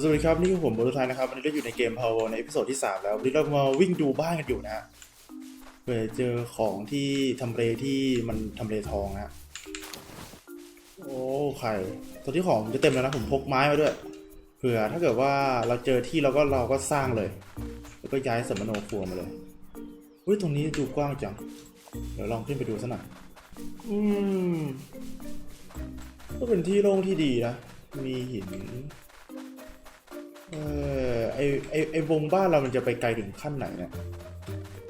สวัสดีครับ นี่คือผมบรุษไทยนะครับ วันนี้เราอยู่ในเกม Power ในเอพิโซดที่ 3 แล้ววันนี้เรามาวิ่งดูบ้านกันอยู่นะเพื่อเจอของที่ทำเลที่มันทำเลทองนะโอ้ไข่ตอนที่ของจะเต็มแล้วนะผมพกไม้มาด้วยเผื่อถ้าเกิดว่าเราเจอที่เราก็เราก็สร้างเลย แล้วก็ย้ายสมโนครัวมาเลยอุ้ยตรงนี้ดูกว้างจัง เดี๋ยวลองขึ้นไปดูสักหน่อยอืมก็เป็นที่โล่งที่ดีนะมีหิน เออไอไอไอวงบ้านเรามันจะไปไกลถึงขั้นไหนเนี่ย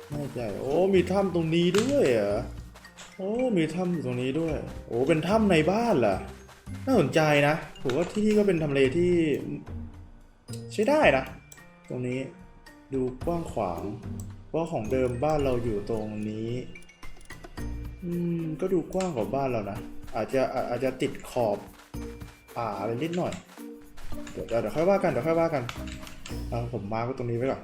ไม่แน่ใจโอ้มีถ้ำตรงนี้ด้วยเหรอโอ้มีถ้ำอยู่ตรงนี้ด้วย โอ้เป็นถ้ำในบ้านเหรอน่าสนใจนะผมว่าที่นี่ก็เป็นทำเลที่ ใช้ได้นะ ตรงนี้ดูกว้างขวางเพราะของเดิมบ้านเราอยู่ตรงนี้ อืมก็ดูกว้างกว่าบ้านเรานะอาจจะอาจจะติดขอบป่าอะไรนิดหน่อย เดี๋ยวเดี๋ยวค่อยว่ากันเดี๋ยวค่อยว่ากันเอาผมมาร์กไว้ตรงนี้ไว้ก่อน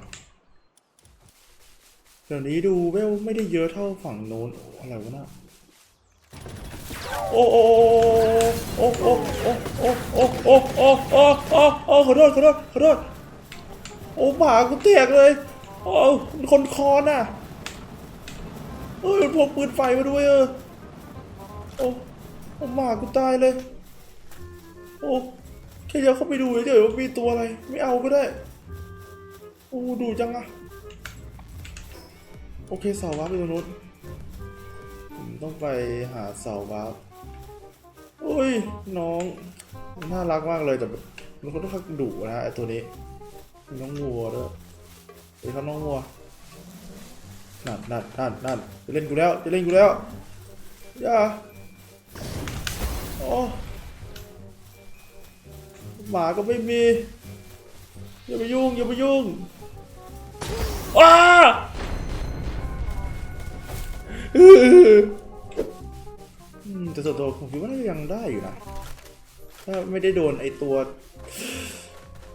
เดี๋ยวนี้ดูเวลไม่ได้เยอะเท่าฝั่งโน้นอะไรวะน่ะโอ้โอ้โอ้โอ้โอ้โอ้โอ้โอ้โอ้โอ้โอ้ขอโทษขอโทษขอโทษโอ้หมากูแตกเลยโอ้คนคอนอะเอ้ยมันพกปืนไฟมาด้วยเออโอ้โอ้หมากูตายเลยโอ้ แค่เดี๋ยวเข้าไปดูเฉยๆว่ามีตัวอะไร ไม่เอาก็ได้ โอ้ดูจังอะโอเคเสาวับอยู่ตรงนู้นผมต้องไปหาเสาวับโอ้ยน้องน่ารักมากเลยแต่มันก็ต้องคักดุนะไอตัวนี้น้องวัวด้วยเฮ้ยครับน้องวัวนั่นนั่นนั่นนั่นจะเล่นกูแล้วจะเล่นกูแล้วอย่าโอ้ หมาก็ไม่มีอย่าไปยุ่งอย่าไปยุ่งอ้าอืมแต่ส่วนตัวผมคิดว่าน่าจะยังได้อยู่นะถ้าไม่ได้โดนไอตัว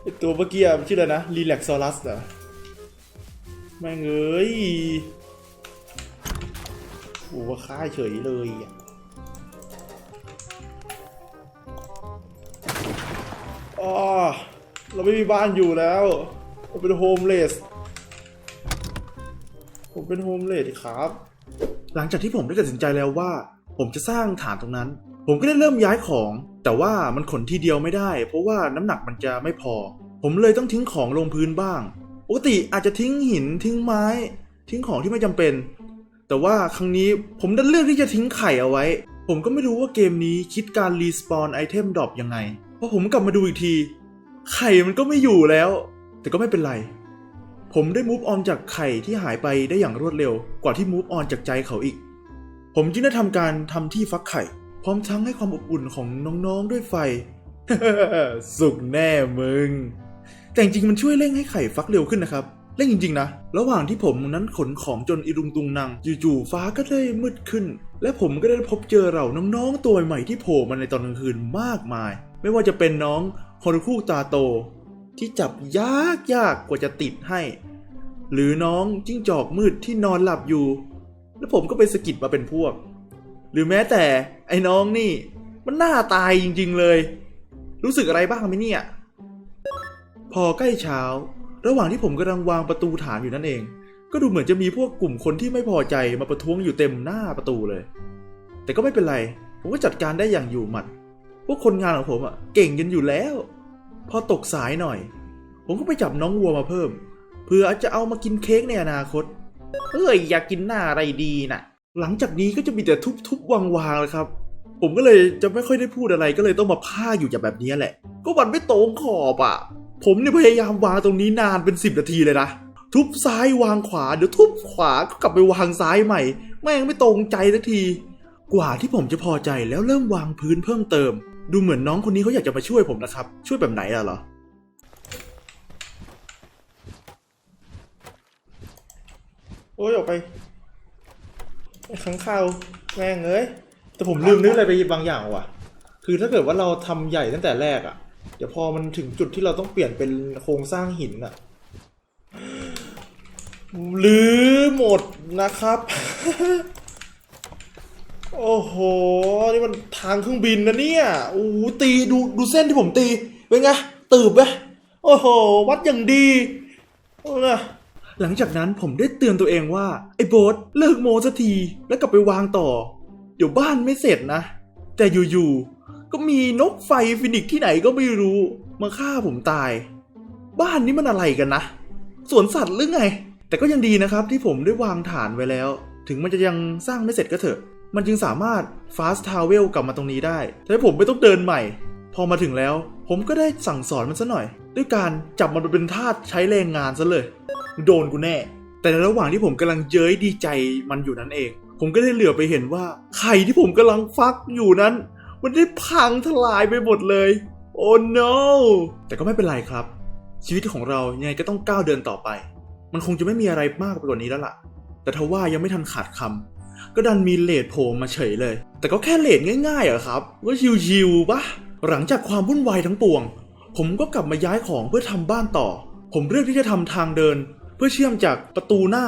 ไอตัวเมื่อกี้อะมันชื่ออะไรนะรีแลกซอรัสเหรอแม่งเอ้ยโอ้ว่าฆ่าเฉยเลยอะ อ๋อเราไม่มีบ้านอยู่แล้วเราเป็นโฮมเลส ผมเป็นโฮมเลสครับ หลังจากที่ผมได้ตัดสินใจแล้วว่า ผมจะสร้างฐานตรงนั้น ผมก็ได้เริ่มย้ายของ แต่ว่ามันขนทีเดียวไม่ได้ เพราะว่าน้ำหนักมันจะไม่พอ ผมเลยต้องทิ้งของลงพื้นบ้าง ปกติอาจจะทิ้งหินทิ้งไม้ ทิ้งของที่ไม่จำเป็น แต่ว่าครั้งนี้ผมดันเลือกที่จะทิ้งไข่เอาไว้ ผมก็ไม่รู้ว่าเกมนี้คิดการรีสปอนไอเทมดรอปยังไง อผมกลับมาดูอีกที ไข่มันก็ไม่อยู่แล้ว แต่ก็ไม่เป็นไร ผมได้มูฟออนจากไข่ที่หายไปได้อย่างรวดเร็ว กว่าที่มูฟออนจากใจเขาอีก ผมจึงได้ทำการทำที่ฟักไข่ พร้อมทั้งให้ความอบอุ่นของน้องๆด้วยไฟ สุกแน่มึง แต่จริงมันช่วยเร่งให้ไข่ฟักเร็วขึ้นนะครับเร่งจริง ๆ นะ ระหว่างที่ผมนั้นขนของจนอิรุงตุงนังจู่ๆฟ้าก็ได้มืดขึ้น และผมก็ได้พบเจอเราน้องๆตัวใหม่ที่โผล่มาในตอนกลางคืนมากมาย ไม่ว่าจะเป็นน้องฮอรุคุตาโต ที่จับยากยากกว่าจะติดให้ หรือน้องจิ้งจอกมืดที่นอนหลับอยู่ แล้วผมก็ไปสะกิดมาเป็นพวก หรือแม้แต่ไอ้น้องนี่ มันหน้าตายจริง ๆเลย รู้สึกอะไรบ้างไหมเนี่ย พอใกล้เช้า ระหว่างที่ผมกำลังวางประตูฐานอยู่นั่นเอง ก็ดูเหมือนจะมีพวกกลุ่มคนที่ไม่พอใจมาประท้วงอยู่เต็มหน้าประตูเลย แต่ก็ไม่เป็นไร ผมก็จัดการได้อย่างอยู่หมัด พวกคนงานของผมอะเก่งกันอยู่แล้ว พอตกสายหน่อย ผมก็ไปจับน้องวัวมาเพิ่มเพื่ออาจจะเอามากินเค้กในอนาคตเอ้ยอยากกินหน้าอะไรดีน่ะ หลังจากนี้ก็จะมีแต่ทุบๆวางๆเลยครับ ผมก็เลยจะไม่ค่อยได้พูดอะไรก็เลยต้องมาพาอยู่จากแบบนี้แหละ ก็วันไม่ตรงขอบอะ ผมเนี่ยพยายามวางตรงนี้นานเป็นสิบนาทีเลยนะทุบซ้ายวางขวาเดี๋ยวทุบขวาก็กลับไปวางซ้ายใหม่ แม่งไม่ตรงใจสักที กว่าที่ผมจะพอใจแล้วเริ่มวางพื้นเพิ่มเติม ดูเหมือนน้องคนนี้เขาอยากจะมาช่วยผมนะครับ ช่วยแบบไหนล่ะเหรอ โอ้ยออกไปไอ้ขังข่าวแม่งเอ้ย แต่ผมลืมนึกอะไรไปบางอย่างว่ะ คือถ้าเกิดว่าเราทำใหญ่ตั้งแต่แรกอะ่ะ เดี๋ยวพอมันถึงจุดที่เราต้องเปลี่ยนเป็นโครงสร้างหินอะ่ะ ลือหมดนะครับ โอ้โห นี่มันทางเครื่องบินนะเนี่ยโอ้โตีดูดูเส้นที่ผมตี เป็นไง ตืบไหมโอ้โห วัดอย่างดีเออหลังจากนั้นผมได้เตือนตัวเองว่า ไอ้โบสเลิกโมสักที แล้วกลับไปวางต่อ เดี๋ยวบ้านไม่เสร็จนะ แต่อยู่ๆ ก็มีนกไฟฟินิกที่ไหนก็ไม่รู้ มาฆ่าผมตาย บ้านนี้มันอะไรกันนะ สวนสัตว์หรือไง แต่ก็ยังดีนะครับที่ผมได้วางฐานไว้แล้ว ถึงมันจะยังสร้างไม่เสร็จก็เถอะ มันจึงสามารถ fast travel กลับมาตรงนี้ได้แต่ให้ผมไม่ต้องเดินใหม่ พอมาถึงแล้ว ผมก็ได้สั่งสอนมันซะหน่อย ด้วยการจับมันไปเป็นทาสใช้แรงงานซะเลย โดนกูแน่ แต่ในระหว่างที่ผมกำลังเย้ยดีใจมันอยู่นั้นเอง ผมก็ได้เหลือไปเห็นว่าไข่ที่ผมกำลังฟักอยู่นั้น มันได้พังทลายไปหมดเลย โอ้ no แต่ก็ไม่เป็นไรครับ ชีวิตของเรายังไงก็ต้องก้าวเดินต่อไป มันคงจะไม่มีอะไรมากไปกว่านี้แล้วล่ะ แต่ทว่ายังไม่ทันขาดคำ ก็ดันมีเลดโผล่มาเฉยเลย แต่ก็แค่เลดง่ายๆอะครับก็ชิวๆปะหลังจากความวุ่นวายทั้งปวง ผมก็กลับมาย้ายของเพื่อทำบ้านต่อ ผมเลือกที่จะทำทางเดิน เพื่อเชื่อมจากประตูหน้า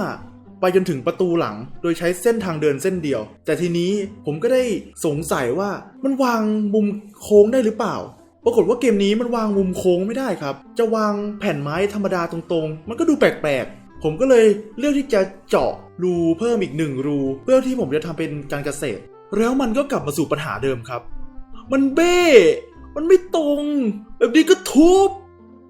ไปจนถึงประตูหลัง โดยใช้เส้นทางเดินเส้นเดียว แต่ทีนี้ผมก็ได้สงสัยว่ามันวางมุมโค้งได้หรือเปล่าปรากฏว่าเกมนี้มันวางมุมโค้งไม่ได้ครับ จะวางแผ่นไม้ธรรมดาตรงๆ มันก็ดูแปลกๆ ผมก็เลยเลือกที่จะเจาะรูเพิ่มอีกหนึ่งรู เพื่อที่ผมจะทำเป็นการเกษตร แล้วมันก็กลับมาสู่ปัญหาเดิมครับ มันเบ้ มันไม่ตรง แบบนี้ก็ทุบ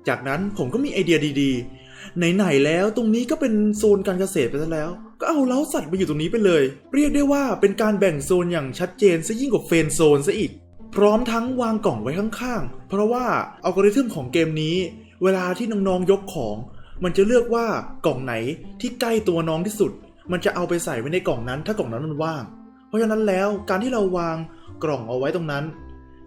จากนั้นผมก็มีไอเดียดีๆ ไหนๆแล้วตรงนี้ก็เป็นโซนการเกษตรไปซะแล้ว ก็เอาเล้าสัตว์มาอยู่ตรงนี้ไปเลย เรียกได้ว่าเป็นการแบ่งโซนอย่างชัดเจนซะยิ่งกว่าเฟนโซนซะอีก พร้อมทั้งวางกล่องไว้ข้างๆ เพราะว่าอัลกอริทึมของเกมนี้ เวลาที่น้องๆยกของ มันจะเลือกว่ากล่องไหนที่ใกล้ตัวน้องที่สุด มันจะเอาไปใส่ไว้ในกล่องนั้น ถ้ากล่องนั้นมันว่าง เพราะฉะนั้นแล้วการที่เราวางกล่องเอาไว้ตรงนั้น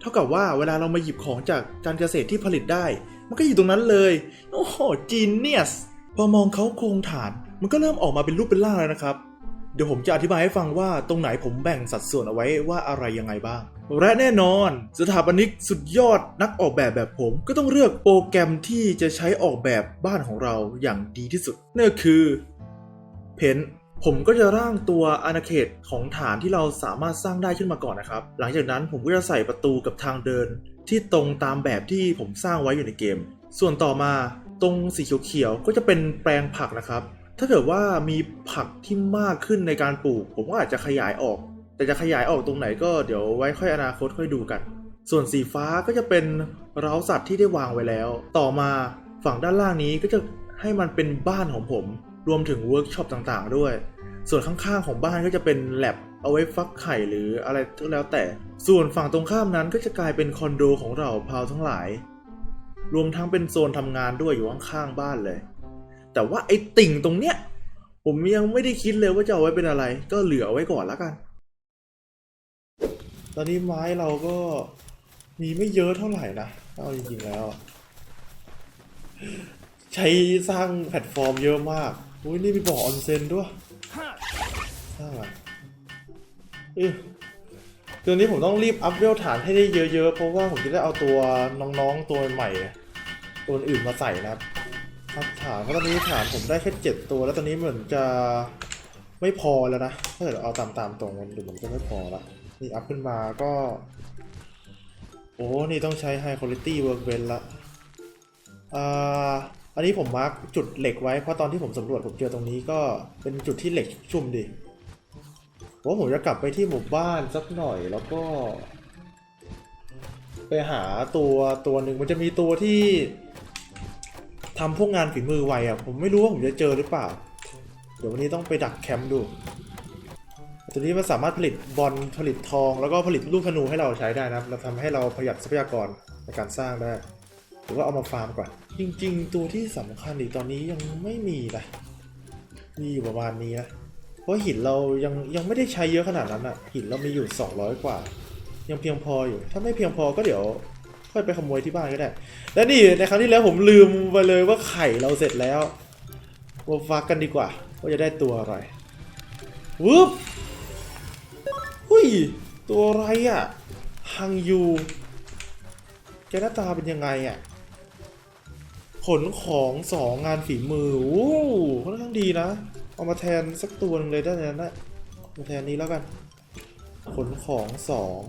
เท่ากับว่าเวลาเรามาหยิบของจากการเกษตรที่ผลิตได้ มันก็อยู่ตรงนั้นเลย โอ้โหจีเนียสพอมองเขาโครงฐาน มันก็เริ่มออกมาเป็นรูปเป็นร่างแล้วนะครับ เดี๋ยวผมจะอธิบายให้ฟังว่าตรงไหนผมแบ่งสัดส่วนเอาไว้ว่าอะไรยังไงบ้าง และแน่นอน สถาปนิกสุดยอดนักออกแบบแบบผม ก็ต้องเลือกโปรแกรมที่จะใช้ออกแบบบ้านของเราอย่างดีที่สุดนั่นก็คือเพนผมก็จะร่างตัวอาณาเขตของฐานที่เราสามารถสร้างได้ขึ้นมาก่อนนะครับ หลังจากนั้นผมก็จะใส่ประตูกับทางเดิน ที่ตรงตามแบบที่ผมสร้างไว้อยู่ในเกม ส่วนต่อมาตรงสีเขียวๆก็จะเป็นแปลงผักนะครับ ถ้าเกิดว่ามีผักที่มากขึ้นในการปลูก ผมก็อาจจะขยายออก แต่จะขยายออกตรงไหนก็เดี๋ยวไว้ค่อยอนาคตค่อยดูกัน ส่วนสีฟ้าก็จะเป็นเร้าสัตว์ที่ได้วางไว้แล้ว ต่อมาฝั่งด้านล่างนี้ก็จะให้มันเป็นบ้านของผม รวมถึงเวิร์กช็อปต่างๆ ด้วย ส่วนข้างๆของบ้านก็จะเป็นแลบเอาไว้ฟักไข่หรืออะไรก็แล้วแต่ ส่วนฝั่งตรงข้ามนั้นก็จะกลายเป็นคอนโดของเราพาวทั้งหลาย รวมทั้งเป็นโซนทำงานด้วยอยู่ข้างๆบ้านเลย แต่ว่าไอ้ติ่งตรงเนี้ย ผมยังไม่ได้คิดเลยว่าจะเอาไว้เป็นอะไร ก็เหลือไว้ก่อนละกัน ตอนนี้ไม้เราก็มีไม่เยอะเท่าไหร่นะเอาจริงๆแล้ว ใช้สร้างแพลตฟอร์มเยอะมากอุ้ยนี่มีบ่อออนเซ็นด้วยสร้างอะเออตัวนี้ผมต้องรีบอัพเวลฐานให้ได้เยอะๆ เพราะว่าผมจะได้เอาตัวน้องๆตัวใหม่ ตัวอื่นมาใส่นะครับอัพฐานเพราะตอนนี้ฐานผมได้แค่เจ็ดตัว แล้วตอนนี้เหมือนจะไม่พอแล้วนะถ้าเกิดเอาตามๆตรงมันดูเหมือนจะไม่พอละ นี่อัพขึ้นมาก็ โอ้ นี่ต้องใช้ High Quality Workbench ละอ่าอันนี้ผมมาร์กจุดเหล็กไว้เพราะตอนที่ผมสำรวจผมเจอตรงนี้ก็เป็นจุดที่เหล็กชุ่มดิว่าผมจะกลับไปที่หมู่บ้านสักหน่อยแล้วก็ ไปหาตัวตัวหนึ่งมันจะมีตัวที่ทำพวกงานฝีมือไวอะผมไม่รู้ว่าผมจะเจอหรือเปล่า เดี๋ยววันนี้ต้องไปดักแคมป์ดู ตัวนี้มันสามารถผลิตบอลผลิตทอง แล้วก็ผลิตลูกธนูให้เราใช้ได้นะครับเราทำให้เราประหยัดทรัพยากรในการสร้างได้หรือว่าเอามาฟาร์มก่อน จริง ๆ ตัวที่สำคัญอีกตอนนี้ยังไม่มีนะมีอยู่ประมาณนี้นะเพราะหินเรายังยังไม่ได้ใช้เยอะขนาดนั้นอะหินเรามีอยู่ 200 กว่า ยังเพียงพออยู่ ถ้าไม่เพียงพอก็เดี๋ยวค่อยไปขโมยที่บ้านก็ได้ และนี่ในครั้งที่แล้วผมลืมไปเลยว่าไข่เราเสร็จแล้วมาฟักกันดีกว่าว่าจะได้ตัวอะไรวึบ หุ้ย ตัวอะไรอะ่ะฮังยู แกหน้าตาเป็นยังไงอะ่ะ ขนของสองงานฝีมือ โอ้ค่อนข้างดีนะ เอามาแทนสักตัวหนึงเลยได้นั้นนะมาแทนนี้แล้วกัน ขนของสอง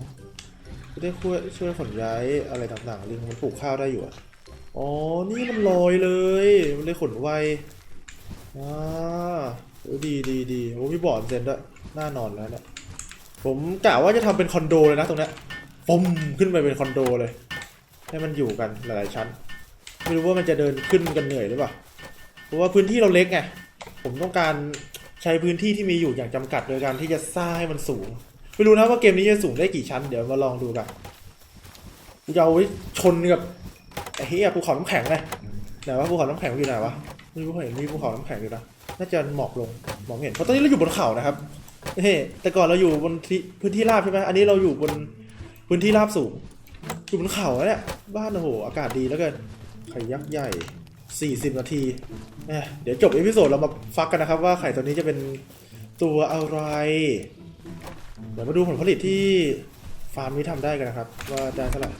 จะได้ช่วยช่วยขนย้ายอะไรต่างๆลิงมันปลูกข้าวได้อยู่อะอ๋อ นี่มันลอยเลย มันเลยขนไวอ่าโอ้ดีดีดีโอ้มีบอร์ดเซนด้วยน่านอนแล้วเนี่ย ผมกะว่าจะทำเป็นคอนโดเลยนะตรงเนี้ยปุ้มขึ้นไปเป็นคอนโดเลย ให้มันอยู่กันหลายๆชั้น ไม่รู้ว่ามันจะเดินขึ้นกันเหนื่อยหรือเปล่า เพราะว่าพื้นที่เราเล็กไง ผมต้องการใช้พื้นที่ที่มีอยู่อย่างจำกัด โดยการที่จะสร้างให้มันสูง ไม่รู้นะว่าเกมนี้จะสูงได้กี่ชั้น เดี๋ยวมาลองดูกันกูจะเอาไว้ชนกับไอ้เหี้ยภูเขาน้ำแข็งเลยไหนวะภูเขาน้ำแข็งอยู่ไหนวะไม่รู้เห็นมีภูเขาน้ำแข็งอยู่นะ น่าจะหมอกลง มองเห็น เพราะตอนนี้เราอยู่บนเขานะครับ เฮ้แต่ก่อนเราอยู่บนที่พื้นที่ราบใช่ไหมอันนี้เราอยู่บนพื้นที่ราบสูง อยู่บนเขาแล้วเนี่ยบ้านโอ้โหอากาศดีแล้วเกินไข่ยักษ์ใหญ่ 40 นาทีเอ้ยเดี๋ยวจบเอพิโซดเรามาฟักกันนะครับว่าไข่ตัวนี้จะเป็นตัวอะไร เดี๋ยวมาดูผลผลิตที่ฟาร์มนี้ทำได้กันนะครับ ว่าได้เท่าไหร่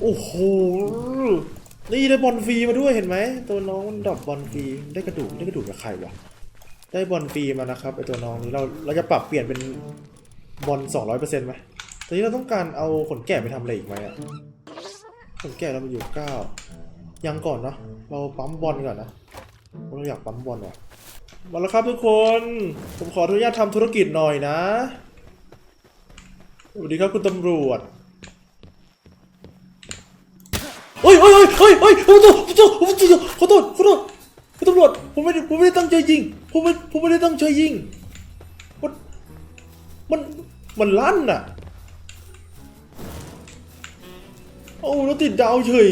โอ้โห นี่ได้บอลฟรีมาด้วยเห็นไหม ตัวน้องมันดรอปบอลฟรีได้กระดูกได้กระดูกจากใครวะ ได้บอลฟรีมานะครับไอตัวน้องนี้เราเราจะปรับเปลี่ยนเป็นบอล200%ไหมตอนนี้เราต้องการเอาขนแกะไปทำอะไรอีกไหมอะขนแกะเรามาอยู่เก้ายังก่อนเนาะเราปั๊มบอลก่อนนะเราอยากปั๊มบอลว่ะมาแล้วครับทุกคน ผมขออนุญาตทำธุรกิจหน่อยนะสวัสดีครับคุณตำรวจเฮ้ยเฮ้ยเฮ้ยเฮ้ยเฮ้ยขอโทษขอโทษขอโทษขอโทษ คุณตำรวจผมไม่ได้ผมไม่ได้ตั้งใจยิงผมไม่ผมไม่ได้ตั้งใจยิงมันมันมันลั่นอะโอ้แล้วติดดาวเฉย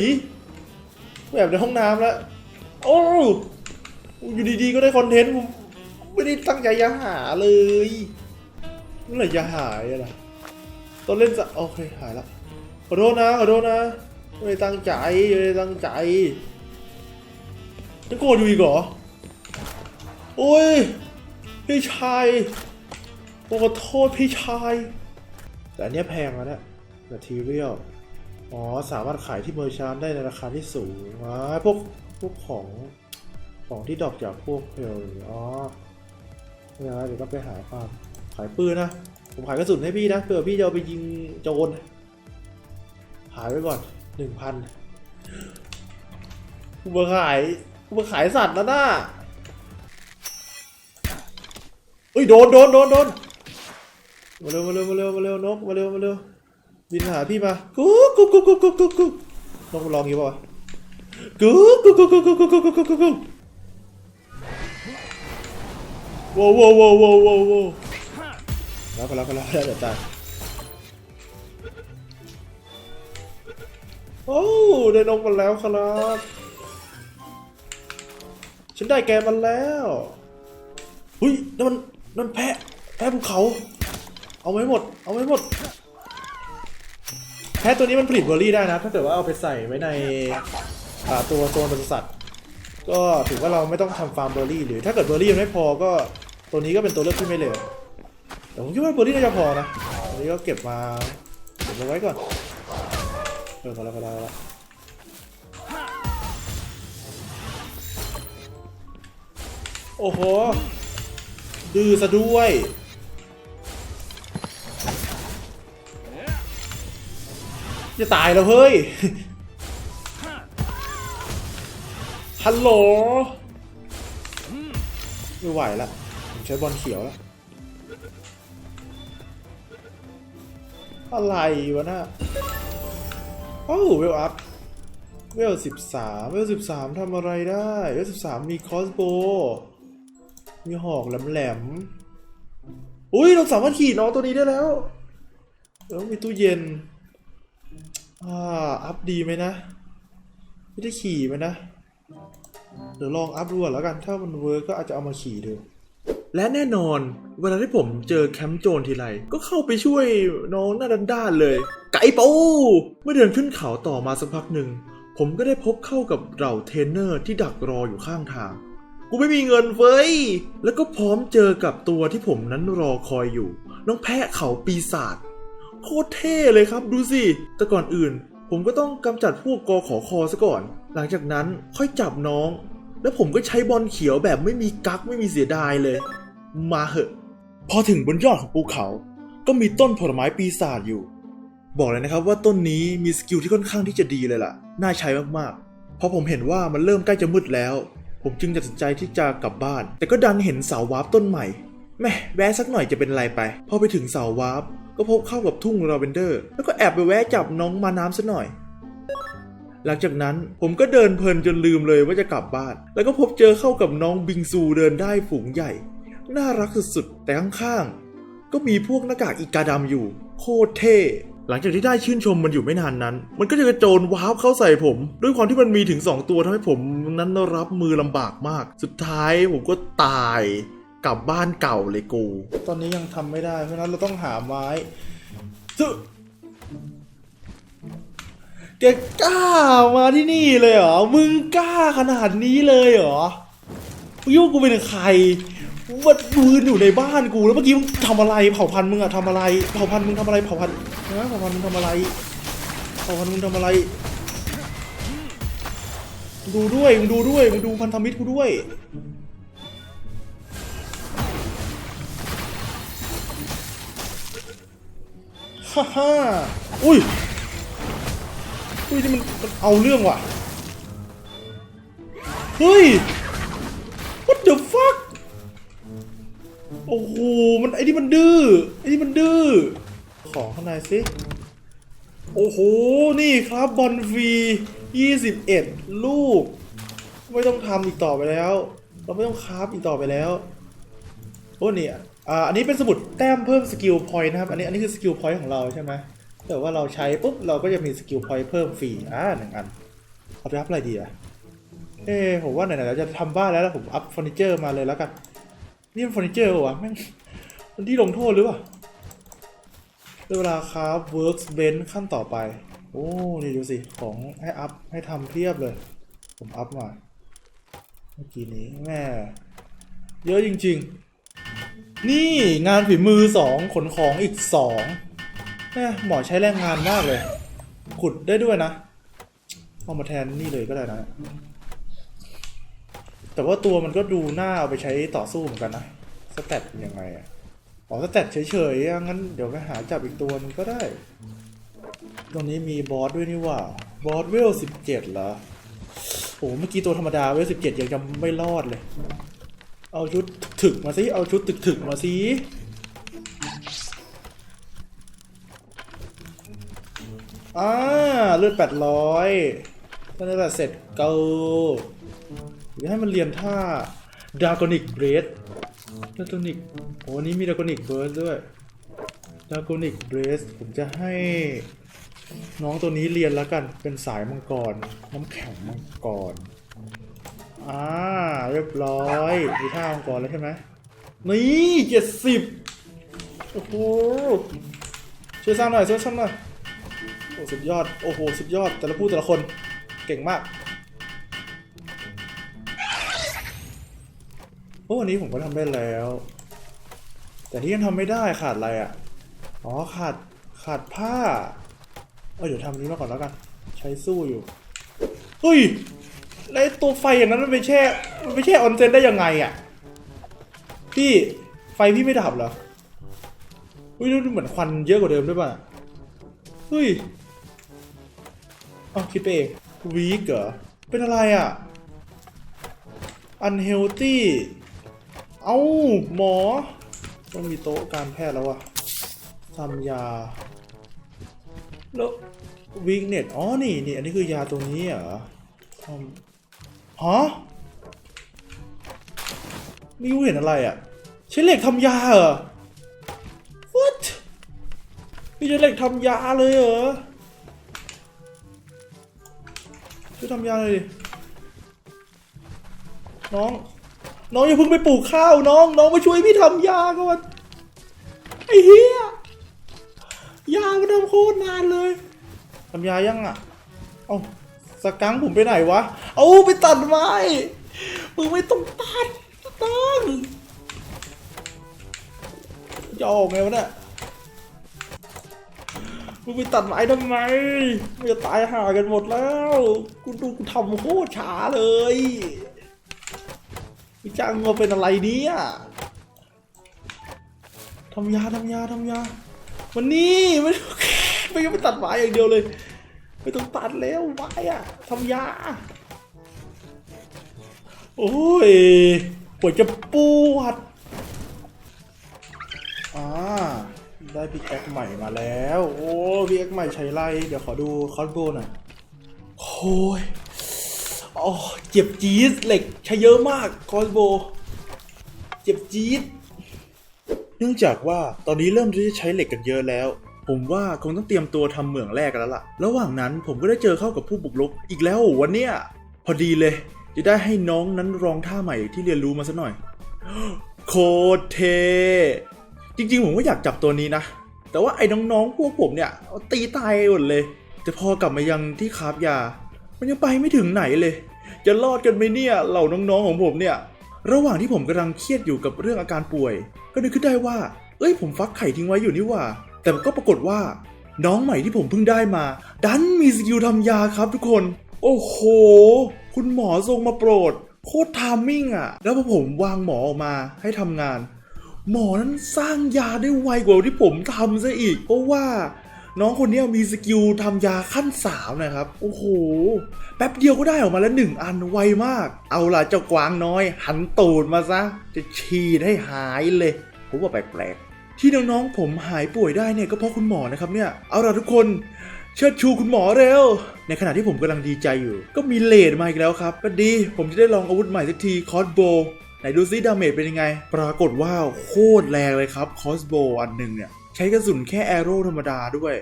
แบบในห้องน้ำแล้วโอ้อยู่ดีๆก็ได้คอนเทนต์ผมไม่ได้ตั้งใจจะหาเลยเมื่อไหร่จะหายอะล่ะตอนเล่นจะโอเคหายละขอโทษนะขอโทษนะไม่ได้ตั้งใจไม่ได้ตั้งใจ ยังโกรธอยู่อีกเหรอ โอ้ย พี่ชายขอโทษพี่ชาย แต่อันเนี้ยแพงแล้วเนี่ย material อ๋อ สามารถขายที่เมอร์ชานได้ในราคาที่สูงอ่าพวก พวกของ ของที่ดอกจากพวกเพลอ๋อเนี่ยนะเดี๋ยวต้องไปหาฟามขายปืนนะ ผมขายกระสุนให้พี่นะ เผื่อพี่จะเอาไปยิงโจรขายไว้ก่อนหนึ่งพันกูมาขาย กูมาขายสัตว์แล้วนะเอ้ยโดนโดนโดนโดนมาเร็วมาเร็วมาเร็วมาเร็วนกมาเร็วมาเร็วบินหาพี่มากุ๊กกุ๊กกุ๊กกุ๊กกุ๊กกุ๊กกุ๊กนกมันร้องอย่างงี้ป่าวะกุ๊กกุ๊กกุ๊กกุ๊กกุ๊กกุ๊กกุ๊กกุ๊กกุ๊กกุ๊กว้าวว้าวว้าวว้าวว้าวแล้วก็แล้วก็แล้วแล้วเดี๋ยวตายโอ้ได้นกมาแล้วครับ ฉันได้แกมันแล้วหุ้ยนั่นมันนั่นแพะแพะภูเขา เอาไว้หมด เอาไว้หมด แพะตัวนี้มันผลิตเบอร์รี่ได้นะ ถ้าเกิดว่าเอาไปใส่ไว้ในตัวโซนปศุสัตว์ก็ถือว่าเราไม่ต้องทำฟาร์มเบอร์รี่ หรือถ้าเกิดเบอร์รี่มันไม่พอก็ตัวนี้ก็เป็นตัวเลือกที่ไม่เลวแต่ผมคิดว่าเบอร์รี่น่าจะพอนะตัวนี้ก็เก็บมาเก็บมาไว้ก่อนเออพอแล้วพอแล้ว โอ้โห ดื้อซะด้วย จะตายแล้วเฮ้ย ฮัลโหล ไม่ไหวละ ผมใช้บอลเขียวแล้ว อะไรวะน่ะโอ้เวลอัพเวลสิบสามเวลสิบสามทำอะไรได้ เวลสิบสามมีคอสโบ มีหอกแหลมๆ อุ้ยเราสามารถขี่น้องตัวนี้ได้แล้ว แล้วมีตู้เย็น อ่า อัพดีไหมนะ ไม่ได้ขี่มันนะ เดี๋ยวลองอัพดูก่อนแล้วกัน ถ้ามันเวิร์กก็อาจจะเอามาขี่ดูและแน่นอนเวลาที่ผมเจอแคมป์โจรทีไรก็เข้าไปช่วยน้องหน้าด้านๆเลย ไก่ปูเมื่อเดินขึ้นเขาต่อมาสักพักหนึ่ง ผมก็ได้พบเข้ากับเหล่าเทรนเนอร์ที่ดักรออยู่ข้างทาง กูไม่มีเงินเฟ้ย แล้วก็พร้อมเจอกับตัวที่ผมนั้นรอคอยอยู่ น้องแพะเขาปีศาจ โคตรเท่เลยครับดูสิ แต่ก่อนอื่น ผมก็ต้องกำจัดพวกกอขอคอซะก่อน หลังจากนั้นค่อยจับน้อง แล้วผมก็ใช้บอลเขียวแบบไม่มีกักไม่มีเสียดายเลย มาเหอะ พอถึงบนยอดของภูเขา ก็มีต้นผลไม้ปีศาจอยู่ บอกเลยนะครับว่าต้นนี้มีสกิลที่ค่อนข้างที่จะดีเลยล่ะ น่าใช้มากๆ พอผมเห็นว่ามันเริ่มใกล้จะมืดแล้ว ผมจึงตัดสินใจที่จะกลับบ้าน แต่ก็ดันเห็นเสาวาร์ปต้นใหม่แม่แวะสักหน่อยจะเป็นไรไป พอไปถึงเสาวาร์ปก็พบเข้ากับทุ่งลาเวนเดอร์ แล้วก็แอบไปแวะจับน้องมาน้ำซะหน่อย หลังจากนั้นผมก็เดินเพลินจนลืมเลยว่าจะกลับบ้าน แล้วก็พบเจอเข้ากับน้องบิงซูเดินได้ฝูงใหญ่ น่ารักสุดๆแต่ข้างๆก็มีพวกหน้ากากอีกาดำอยู่ โคตรเท่ หลังจากที่ได้ชื่นชมมันอยู่ไม่นานนั้น มันก็จะกระโจนว้าวเข้าใส่ผม ด้วยความที่มันมีถึง 2 ตัวทำให้ผมนั้นรับมือลำบากมาก สุดท้ายผมก็ตายกลับบ้านเก่าเลยกู ตอนนี้ยังทำไม่ได้ เพราะฉะนั้นเราต้องหาไม้ซึ่งแกกล้ามาที่นี่เลยเหรอ มึงกล้าขนาดนี้เลยเหรอมึงคิดว่ากูเป็นใคร วัดมืนอยู่ในบ้านกู แล้วเมื่อกี้มึงทำอะไรเผ่าพันธุ์มึงอะทำอะไรเผ่าพันธุ์มึงทำอะไรเผ่าพันธุ์นะเผ่าพันธุ์มึงทำอะไรเผ่าพันธุ์มึงทำอะไรดูด้วยมึงดูด้วยมึงดูพันธมิตรกูด้วยฮ่าฮ่าอุ้ยอุ้ยนี่มันมันเอาเรื่องว่ะเฮ้ย what the fuck โอ้โห มันไอ้นี่มันดื้อ ไอ้นี่มันดื้อ ขอข้างในสิ โอ้โห นี่ครับบอลฟรี 21 ลูก ไม่ต้องทำอีกต่อไปแล้ว เราไม่ต้องคราฟอีกต่อไปแล้ว โอ้เนี่ยอ่าอันนี้เป็นสมุดแต้มเพิ่มสกิลพอยต์นะครับ อันนี้อันนี้คือสกิลพอยต์ของเราใช่ไหมแต่ว่าเราใช้ปุ๊บเราก็จะมีสกิลพอยต์เพิ่มฟรี อ่าหนึ่งอัน เอาไปอัพอะไรดีอะเอ้ผมว่าไหนๆเราจะทำบ้านแล้วแล้วผมอัพเฟอร์นิเจอร์มาเลยแล้วกัน นี่มันเฟอร์นิเจอร์เหรอวะแม่งมันที่ลงโทษหรือเปล่าเวลาครับ workbench ขั้นต่อไป โอ้ นี่ดูสิ ของให้อัพ ให้ทำเพียบเลย ผมอัพมาเมื่อกี้นี้แม่เยอะจริง ๆ นี่งานฝีมือสองขนของอีกสองแม่หมอใช้แรงงานมากเลย ขุดได้ด้วยนะ เอามาแทนนี่เลยก็ได้นะ แต่ว่าตัวมันก็ดูน่าเอาไปใช้ต่อสู้เหมือนกันนะสแตทเป็นยังไงอะอ๋อสแตทเฉยๆอะงั้นเดี๋ยวไปหาจับอีกตัวนึงก็ได้ ตรงนี้มีบอสด้วยนี่ว่าบอสเวลสิบเจ็ดเหรอโอ้เมื่อกี้ตัวธรรมดาเวลสิบเจ็ดยังจะไม่รอดเลย เอาชุดถึกมาสิเอาชุดถึกถึกมาสิอ่าเลือดแปดร้อยตอนนี้แหละเสร็จเกา เดี๋ยวให้มันเรียนท่าดากอนิกเบรดดากอนิกโอ้นี้มีดากอนิกเบิร์ดด้วยดากอนิกเบรสผมจะให้น้องตัวนี้เรียนแล้วกัน เป็นสายมังกร น้ำแข็งมังกร อ่า เรียบร้อย มีท่ามังกรแล้วใช่ไหมนี่เจ็ดสิบโอ้โห ช่วยสร้างหน่อย ช่วยสร้างหน่อย โอ้สุดยอด โอ้โห สุดยอด แต่ละผู้แต่ละคน เก่งมาก โอ้วันนี้ผมก็ทำได้แล้ว แต่ที่ยังทำไม่ได้ขาดอะไรอะ อ๋อขาดขาดผ้า เออเดี๋ยวทำอันนี้มาก่อนแล้วกัน ใช้สู้อยู่เฮ้ยแล้วไอ้ตัวไฟอย่างนั้นมันไปแช่มันไปแช่ออนเซนได้ยังไงอะ พี่ไฟพี่ไม่ดับเหรอเฮ้ยดูเหมือนควันเยอะกว่าเดิมด้วยป่ะเฮ้ยเอคิดไปเองวีกเหรอ เป็นอะไรอะ unhealthy เอ้าหมอ ต้องมีโต๊ะการแพทย์แล้วอะทำยา แล้ววีกเน็ตอ๋อ นี่นี่อันนี้คือยาตัวนี้เหรอทำฮะไม่รู้เห็นอะไรอะใช้เหล็กทำยาเหรอ what พี่ใช้เหล็กทำยาเลยเหรอช่วยทำยาเลยดิน้อง น้องอย่าเพิ่งไปปลูกข้าวน้อง น้องมาช่วยพี่ทำยาก่อนไอ้เหี้ยยามันทำโคตรนานเลยทำยายังอะเอาสกังผมไปไหนวะ เอาไปตัดไม้มึงไม่ต้องตัดตั้งจะออกไงวะเนี่ยมึงไปตัดไม้ทำไมมันจะตายห่ากันหมดแล้ว กูดูกูทำโคตรช้าเลย มึงจ้างมาเป็นอะไรเนี่ยทำยาทำยาทำยาวันนี้ไม่ไม่ต้องไปตัดไม้อย่างเดียวเลยไม่ต้องตัดแล้วไม้อะทำยา โอ้ยปวดจะปวดอ่าได้พิกแอคใหม่มาแล้ว โอ้พิกแอคใหม่ใช้ไร เดี๋ยวขอดูคอนโบหน่อยโอ้ย อ้เจ็บจี๊ดเหล็กใช้เยอะมากคอนโบ เจ็บจี๊ดเนื่องจากว่าตอนนี้เริ่มที่จะใช้เหล็กกันเยอะแล้ว ผมว่าคงต้องเตรียมตัวทำเหมืองแรกกันแล้วล่ะ ระหว่างนั้นผมก็ได้เจอเข้ากับผู้บุกรุกอีกแล้ววันเนี้ยพอดีเลย จะได้ให้น้องนั้นลองท่าใหม่ที่เรียนรู้มาซะหน่อย โคตรเท จริงๆ ผมก็อยากจับตัวนี้นะ แต่ว่าไอ้น้องๆพวกผมเนี่ยตีตายหมดเลย แต่พอกลับมายังที่คาบยา มันยังไปไม่ถึงไหนเลย จะรอดกันไหมเนี่ยเหล่าน้องๆของผมเนี่ย ระหว่างที่ผมกำลังเครียดอยู่กับเรื่องอาการป่วย ก็นึกขึ้นได้ว่า เอ้ยผมฟักไข่ทิ้งไว้อยู่นี่ว่า แต่ก็ปรากฏว่า น้องใหม่ที่ผมเพิ่งได้มา ดันมีสกิลทำยาครับทุกคน โอ้โห คุณหมอทรงมาโปรด โคตรทามมิ่งอะแล้วพอผมวางหมอออกมาให้ทำงานหมอนั้นสร้างยาได้ไวกว่าที่ผมทำซะอีก เพราะว่า น้องคนนี้มีสกิลทำยาขั้นสามนะครับ โอ้โห แป๊บเดียวก็ได้ออกมาแล้วหนึ่งอันไวมาก เอาล่ะเจ้ากวางน้อย หันตูดมาซะ จะฉีดให้หายเลย ผมว่าแปลกๆ ที่น้องๆผมหายป่วยได้เนี่ยก็เพราะคุณหมอนะครับเนี่ย เอาล่ะทุกคนเชิดชูคุณหมอเร็ว ในขณะที่ผมกำลังดีใจอยู่ ก็มีเลดมาอีกแล้วครับ ก็ดี ผมจะได้ลองอาวุธใหม่สักทีคอสโบไหนดูซิดาเมจเป็นยังไง ปรากฏว่าโคตรแรงเลยครับคอสโบอันหนึ่งเนี่ย ใช้กระสุนแค่แอโร่ธรรมดาด้วย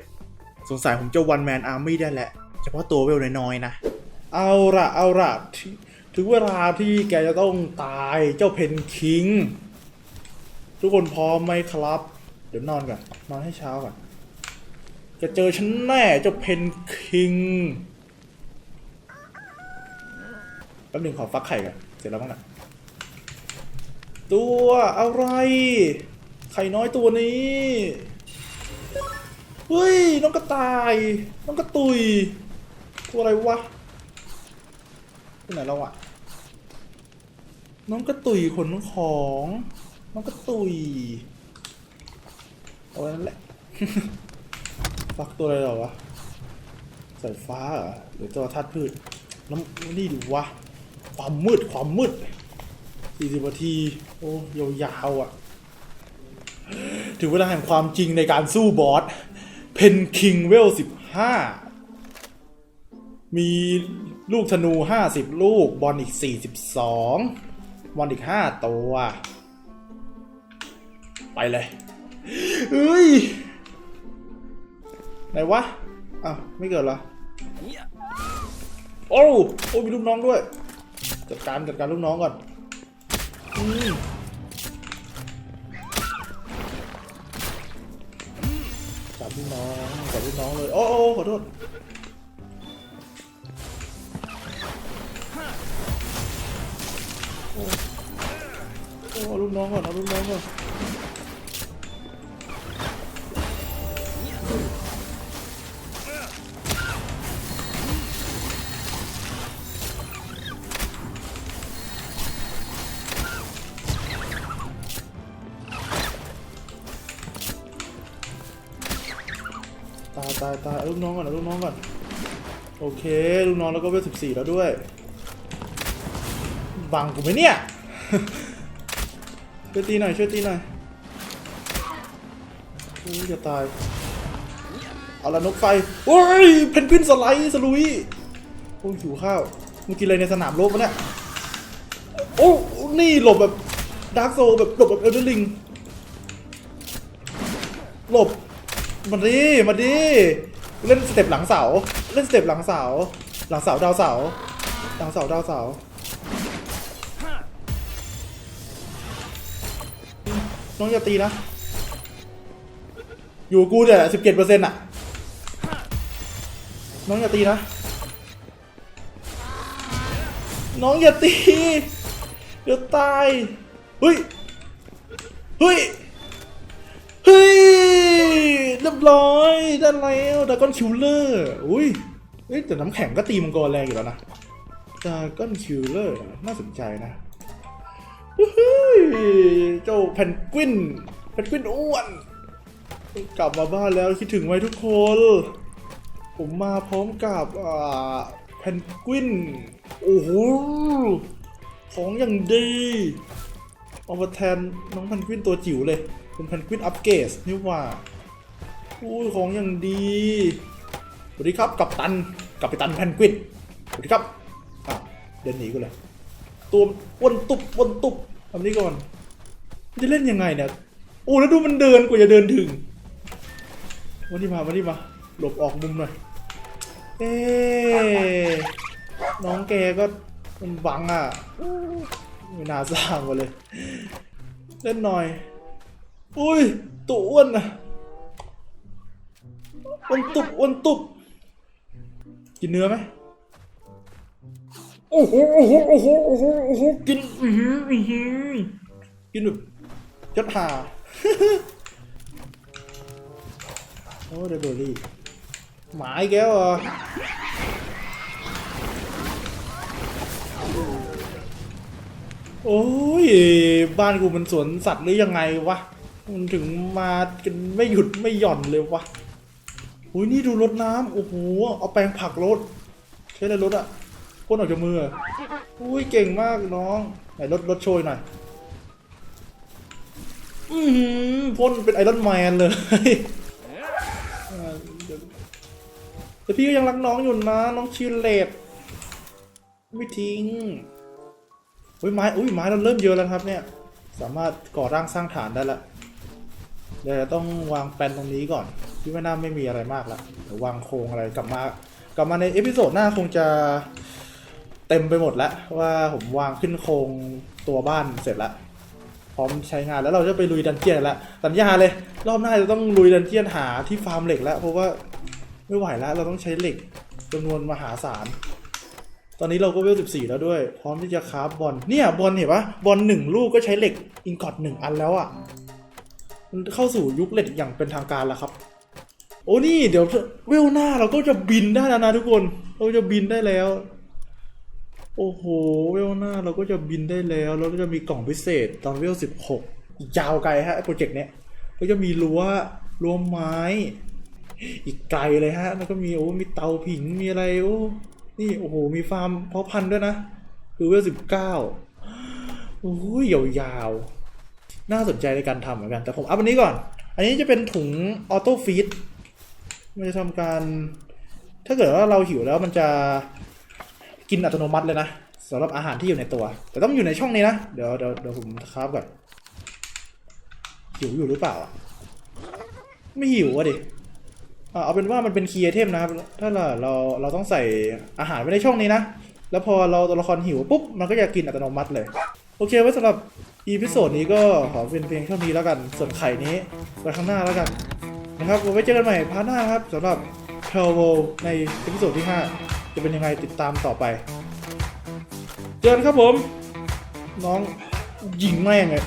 สงสัยผมจะวันแมนอาร์มี่ได้แหละ เฉพาะตัวเวลน้อยๆนะ เอาละเอาละถึถึงเวลาที่แกจะต้องตายเจ้าเพนคิง ทุกคนพร้อมไหมครับ เดี๋ยวนอนก่อน นอนให้เช้าก่อน จะเจอฉันแน่เจ้าเพนคิงแป๊บหนึงขอฟักไข่ก่อน เสร็จแล้วบ้างนะตัวอะไร ไข่น้อยตัวนี้เฮ้ยน้องกระต่าย น้องกระตุย ตัวอะไรวะที่ไหนแล้วอะน้องกระตุยขนของ น้องกระตุยเอาไว้นั่นแหละ ฟักตัวอะไรเหรอวะสายฟ้าเหรอหรือตัวธาตุพืช น้ำนี่ดูวะ ความมืดความมืดสี่สิบนาที โอ้ยาวๆอะ ถึงเวลาแห่งความจริงในการสู้บอส เพนคิงเวลสิบห้า มีลูกธนูห้าสิบลูก บอลอีกสี่สิบสองบอลอีกห้าตัว ไปเลยเฮ้ย ไหนวะ อ้าว ไม่เกิดเหรอ โอ้โอ้มีลูกน้องด้วย จัดการจัดการลูกน้องก่อน อืม พี่น้องกับพี่น้องเลยโอ้โอ้ขอโทษโอ้ลูกน้องก่อนเอาลูกน้องก่อน ลูกน้องก่อนเอาลูกน้องก่อน โอเค ลูกน้องแล้วก็เวลสิบสี่แล้วด้วย บังกูไหมเนี่ย ช่วยตีหน่อย ช่วยตีหน่อยโอ้ยจะตาย เอาละนกไฟ โอ้ย เพนกวินสไลด์สลุย โอ้ยหิวข้าวมึงกินอะไรในสนามโลกวะเนี่ย โอ้ นี่หลบแบบดาร์กโซแบบหลบแบบเอลเดอร์ลิง หลบ มาดิ มาดิ เล่นสเต็ปหลังเสา เล่นสเต็ปหลังเสา หลังเสาดาวเสา หลังเสาดาวเสา น้องอย่าตีนะ อยู่กูเนี่ยสิบเจ็ดเปอร์เซ็นต์อะน้องอย่าตีนะ น้องอย่าตี เดี๋ยวตาย เฮ้ย เฮ้ย เฮ้ยเรียบร้อยได้แล้วดาก้อนคิวเลอร์อุ้ยเอ้ยแต่น้ำแข็งก็ตีมังกรแรงอยู่แล้วนะดาก้อนคิวเลอร์น่าสนใจนะวู้ฮู้เจ้าแพนกวินแพนกวินอ้วน กลับมาบ้านแล้วคิดถึงไหมทุกคน ผมมาพร้อมกับอ่าแพนกวิน โอ้โหของอย่างดี เอามาแทนน้องแพนกวินตัวจิ๋วเลย เป็นแพนกวินอัปเกรดนี่ว่าอุ้ของอย่างดีสวัสดีครับกัปตันกับไปตันแพนกวินสวัสดีครับอ้าวเดินหนีกูเลยตัววนตุบวนตุบทำนี้ก่อนจะเล่นยังไงเนี่ยโอ้แล้วดูมันเดินกว่าจะเดินถึงวันนี้มาวันนี้มาหลบออกมุมหน่อยเอ๊ะน้องแกก็มันบังอะไม่น่าสร้างมาเลย เล่นหน่อย อุ้ยตัวอ้วนอะอ้วนตุบอ้วนตุบกินเนื้อไหมโอ้โหโอ้โหโอ้โหโอ้โหโอ้โหกินอือหืออือหือกินแบบยัดหาโอ้เดบเบอรี่หมาอีกแล้วเหรอโอ้ย บ้านกูมันสวนสัตว์หรือยังไงวะ มันถึงมากันไม่หยุดไม่หย่อนเลยวะอุ้ยนี่ดูรถน้ำโอ้โหเอาแปรงผักรถใช้อะไรรถอะพ่นออกจากมืออุ้ยเก่งมากน้องไหนรถรถโชยหน่อยอือหือพ่นเป็นไอรอนแมนเลยแต่พี่ก็ยังรักน้องอยู่นะน้องชิลเลตไม่ทิ้งอุ้ยไม้อุ้ยไม้เราเริ่มเยอะแล้วครับเนี่ย สามารถก่อร่างสร้างฐานได้ละ เดี๋ยวต้องวางแปลนตรงนี้ก่อนพี่ว่าน่าไม่มีอะไรมากละเดี๋ยววางโครงอะไรกลับมากลับมาในเอพิโซดหน้าคงจะเต็มไปหมดแล้วว่าผมวางขึ้นโครงตัวบ้านเสร็จแล้วพร้อมใช้งานแล้วเราจะไปลุยดันเจียนล้วสัญญาเลย รอบหน้าจะต้องลุยดันเจียนหาที่ฟาร์มเหล็กแล้ว เพราะว่าไม่ไหวแล้ว เราต้องใช้เหล็กจำนวนมหาศาล ตอนนี้เราก็เวล14แล้วด้วย พร้อมที่จะคราฟบอลเนี่ยบอลเห็นปะบอลหนึ่งลูกก็ใช้เหล็กอิงกอตหนึ่งอันแล้วอะ่ะ เข้าสู่ยุคเล็กอย่างเป็นทางการแล้วครับ โอ้นี่เดี๋ยวเวลหน้าเราก็จะบินได้แล้วนะทุกคน เราจะบินได้แล้ว โอ้โห เวลหน้าเราก็จะบินได้แล้วแล้วก็จะมีกล่องพิเศษตอนเวลสิบหกยาวไกลฮะโปรเจกต์เนี้ยก็จะมีรั้วรั้วไม้ อีกไกลเลยฮะ แล้วก็มีโอ้ มีเตาผิง มีอะไรโอ้ นี่โอ้โห มีฟาร์มเพาะพันธุ์ด้วยนะ คือเวลสิบเก้าโอ้ยยาวๆ น่าสนใจในการทำเหมือนกัน แต่ผมเอาอันนี้ก่อน อันนี้จะเป็นถุงออโต้ฟีดมันจะทำการ ถ้าเกิดว่าเราหิวแล้วมันจะกินอัตโนมัติเลยนะสำหรับอาหารที่อยู่ในตัว แต่ต้องอยู่ในช่องนี้นะ เดี๋ยวเดี๋ยวเดี๋ยวผมคราฟก่อนหิวอยู่หรือเปล่า ไม่หิวอะดิเอาเป็นว่ามันเป็นคีย์ไอเทมนะครับ ถ้าเราเราเราต้องใส่อาหารไว้ในช่องนี้นะ แล้วพอเราตัวละครหิวปุ๊บ มันก็จะกินอัตโนมัติเลย โอเคไว้สำหรับ อีพิโซดนี้ก็ขอเป็นเพียงเท่านี้แล้วกัน ส่วนไข่นี้ไว้ข้างหน้าแล้วกัน นะครับไว้เจอกันใหม่พาร์ทหน้าครับสำหรับเทลโวในอีพิโซดที่ 5 จะเป็นยังไงติดตามต่อไป เจอกันครับผม น้องหญิงแม่งเลย